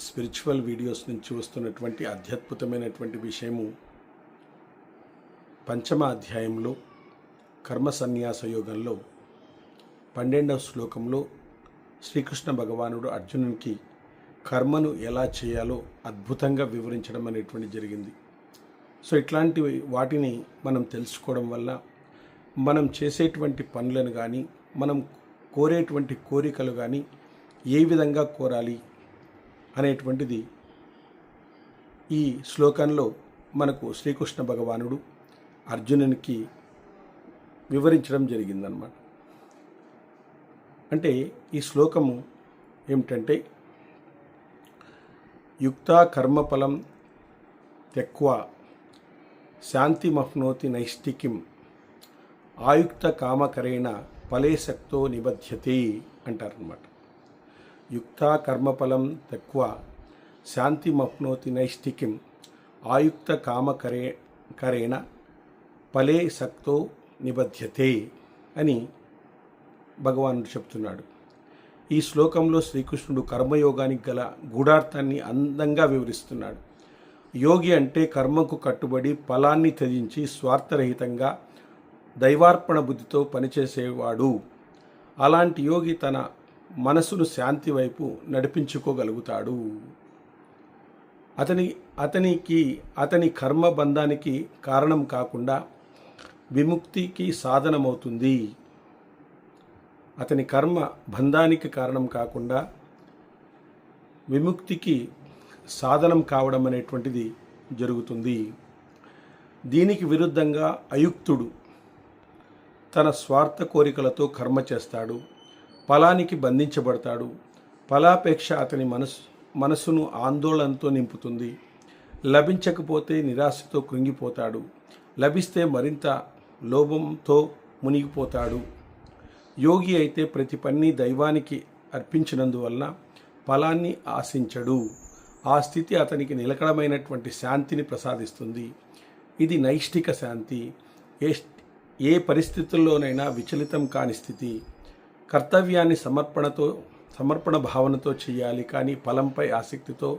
Spiritual videos నుంచి వస్తున్నటువంటి అధ్యద్భుతమైనటువంటి విషయము పంచమ అధ్యాయంలో కర్మ సన్యాస యోగంలో పన్నెండవ శ్లోకంలో శ్రీకృష్ణ భగవానుడు అర్జునునికి కర్మను ఎలా చేయాలో అద్భుతంగా వివరించడం అనేటువంటి జరిగింది. సో ఇట్లాంటి వాటిని మనం తెలుసుకోవడం వల్ల మనం చేసేటువంటి పనులను కానీ మనం కోరేటువంటి కోరికలు కానీ ఏ విధంగా కోరాలి అనేటువంటిది ఈ శ్లోకంలో మనకు శ్రీకృష్ణ భగవానుడు అర్జునునికి వివరించడం జరిగిందనమాట అంటే ఈ శ్లోకము ఏమిటంటే యుక్త కర్మఫలం తెక్వ శాంతి మహ్నోతి నైష్టికిం ఆయుక్త కామకరేణ ఫలేశక్తో నిబధ్యతే అంటారనమాట యుక్త కర్మఫలం తక్కువ. శాంతి మప్నోతి నైష్టికిం ఆయుక్త కామకరే కరేణ ఫలే శక్తో నిబధ్యతే అని భగవానుడు చెప్తున్నాడు. ఈ శ్లోకంలో శ్రీకృష్ణుడు కర్మయోగానికి గల గూఢార్థాన్ని అందంగా వివరిస్తున్నాడు. యోగి అంటే కర్మకు కట్టుబడి ఫలాన్ని త్యజించి స్వార్థరహితంగా దైవార్పణ బుద్ధితో పనిచేసేవాడు. అలాంటి యోగి తన మనసును శాంతి వైపు నడిపించుకోగలుగుతాడు. అతని అతనికి అతని కర్మ బంధానికి కారణం కాకుండా విముక్తికి సాధనమవుతుంది. అతని కర్మ బంధానికి కారణం కాకుండా విముక్తికి సాధనం కావడం అనేటువంటిది జరుగుతుంది. దీనికి విరుద్ధంగా అయుక్తుడు తన స్వార్థ కోరికలతో కర్మ చేస్తాడు. ఫలానికి బంధించబడతాడు. ఫలాపేక్ష అతని మనసు మనసును ఆందోళనతో నింపుతుంది. లభించకపోతే నిరాశతో కృంగిపోతాడు. లభిస్తే మరింత లోభంతో మునిగిపోతాడు. యోగి అయితే ప్రతి పని దైవానికి అర్పించినందువలన ఫలాన్ని ఆశించడు. ఆ స్థితి అతనికి నిలకడమైనటువంటి శాంతిని ప్రసాదిస్తుంది. ఇది నైష్టిక శాంతి. ఏ ఏ పరిస్థితుల్లోనైనా విచలితం కాని స్థితి. కర్తవ్యాన్ని సమర్పణతో సమర్పణ భావనతో చేయాలి కానీ ఫలంపై ఆసక్తితో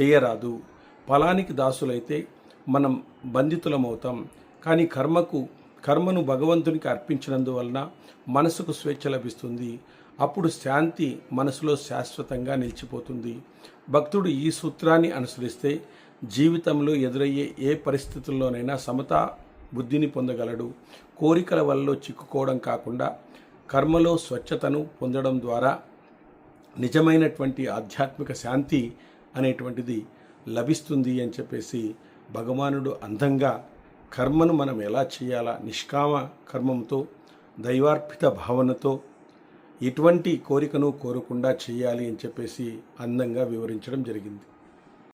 చేయరాదు. ఫలానికి దాసులైతే మనం బంధితులమవుతాం. కానీ కర్మకు కర్మను భగవంతునికి అర్పించినందువలన మనసుకు స్వేచ్ఛ లభిస్తుంది. అప్పుడు శాంతి మనసులో శాశ్వతంగా నిలిచిపోతుంది. భక్తుడు ఈ సూత్రాన్ని అనుసరిస్తే జీవితంలో ఎదురయ్యే ఏ పరిస్థితుల్లోనైనా సమతా బుద్ధిని పొందగలడు. కోరికల వల్ల చిక్కుకోవడం కాకుండా కర్మలో స్వచ్ఛతను పొందడం ద్వారా నిజమైనటువంటి ఆధ్యాత్మిక శాంతి అనేటువంటిది లభిస్తుంది అని చెప్పేసి భగవానుడు అందంగా కర్మను మనం ఎలా చేయాలా నిష్కామ కర్మంతో దైవార్పిత భావనతో ఎటువంటి కోరికను కోరకుండా చేయాలి అని చెప్పేసి అందంగా వివరించడం జరిగింది.